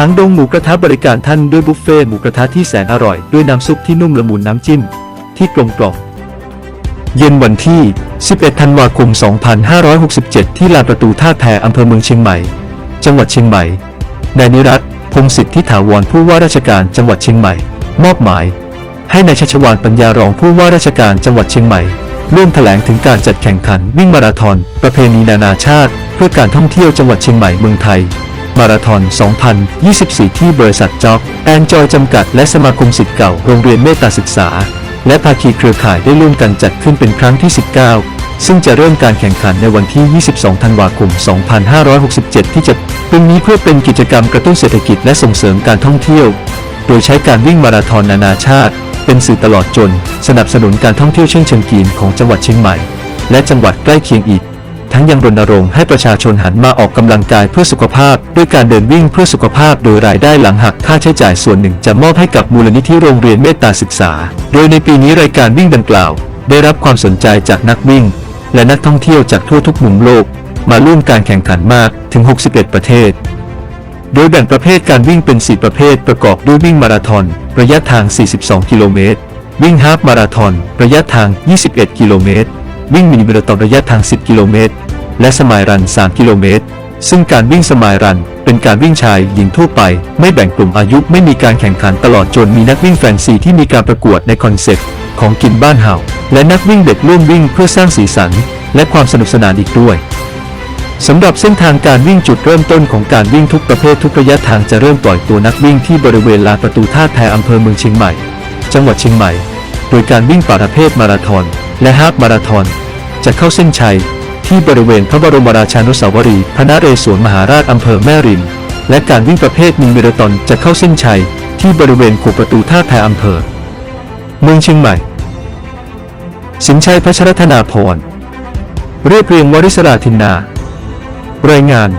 หางดงหมูกระทะบริการท่านด้วยบุฟเฟ่หมูกระทะที่แสนอร่อยด้วยน้ำซุปที่นุ่มละมุนน้ำจิ้ม ที่กลมกล่อมเย็นวันที่ 11 ธันวาคม 2567 ที่ลานประตูท่าแพอำเภอเมืองเชียงใหม่ จังหวัดเชียงใหม่นายนิรัตพงศิษฐ์ที่ถาวรผู้ว่าราชการจังหวัดเชียงใหม่ มอบหมาย ให้นายชัชวานปัญญารองผู้ว่าราชการจังหวัดเชียงใหม่ร่วมแถลงถึงการจัดแข่งขันวิ่งมาราธอนประเพณีนานาชาติ เพื่อการท่องเที่ยวจังหวัดเชียงใหม่เมืองไทย มาราธอน 2024 ที่บริษัทจ็อกแอนจอยจำกัดและสมาคมสิทธิ์เก่าโรงเรียนเมตตาศึกษา และภาคีเครือข่ายได้ร่วมกันจัดขึ้นเป็นครั้งที่ 19 ซึ่งจะเริ่มการแข่งขันในวันที่ 22 ธันวาคม 2567 ที่จะตรงนี้เพื่อเป็นกิจกรรมกระตุ้นเศรษฐกิจและส่งเสริมการท่องเที่ยว โดยใช้การวิ่งมาราธอนนานาชาติ เป็นสื่อตลอดจน สนับสนุนการท่องเที่ยวเชิงเชิงกีนของจังหวัดเชียงใหม่ และจังหวัดใกล้เคียงอีก ทั้งยังรณรงค์ให้ประชาชนหันมาออกกำลังกายเพื่อสุขภาพ ด้วยการเดินวิ่งเพื่อสุขภาพ โดยรายได้หลังหักค่าใช้จ่ายส่วนหนึ่งจะมอบให้กับมูลนิธิโรงเรียนเมตตาศึกษา โดยในปีนี้รายการวิ่งดังกล่าว ได้รับความสนใจจากนักวิ่ง และนักท่องเที่ยวจากทั่วทุกมุมโลก มาร่วมการแข่งขันมากถึง 61 ประเทศ โดยแบ่งประเภทการวิ่งเป็น 4 ประเภท ประกอบด้วยวิ่งมาราธอนระยะทาง 42 กิโลเมตร วิ่งฮาฟมาราธอนระยะทาง 21 กิโลเมตร วิ่งมินิมาราธอนระยะทาง 10 กิโลเมตร และสมายรัน 3 กิโลเมตร ซึ่งการวิ่งสมายรันเป็นการวิ่งชายหญิงทั่วไป ไม่แบ่งกลุ่มอายุไม่มีการแข่งขันตลอดจนมีนักวิ่งแฟนซีที่มีการประกวดในคอนเซ็ปต์ของกินบ้านเห่าและนักวิ่งเด็กร่วมวิ่งเพื่อสร้างสีสัน และความสนุกสนานอีกด้วยสำหรับเส้นทางการวิ่งจุดเริ่มต้นของการวิ่งทุกประเภททุกระยะทางจะเริ่มปล่อยตัวนักวิ่งที่บริเวณลานประตูท่าแพอำเภอเมืองเชียงใหม่ จังหวัดเชียงใหม่ โดยการวิ่งประเภทมาราธอน และฮาล์ฟมาราธอน จะเข้าเส้นชัยที่บริเวณพระบรมราชานุสาวรีย์พระนเรศวรมหาราชอำเภอแม่ริม และการวิ่งประเภทมินิมาราธอนจะเข้าเส้นชัยที่บริเวณขูประตูท่าแพอำเภอ เมืองเชียงใหม่ สินชัยพัชรธนาพร เรียบเรียงวริศราธินนา รายงาน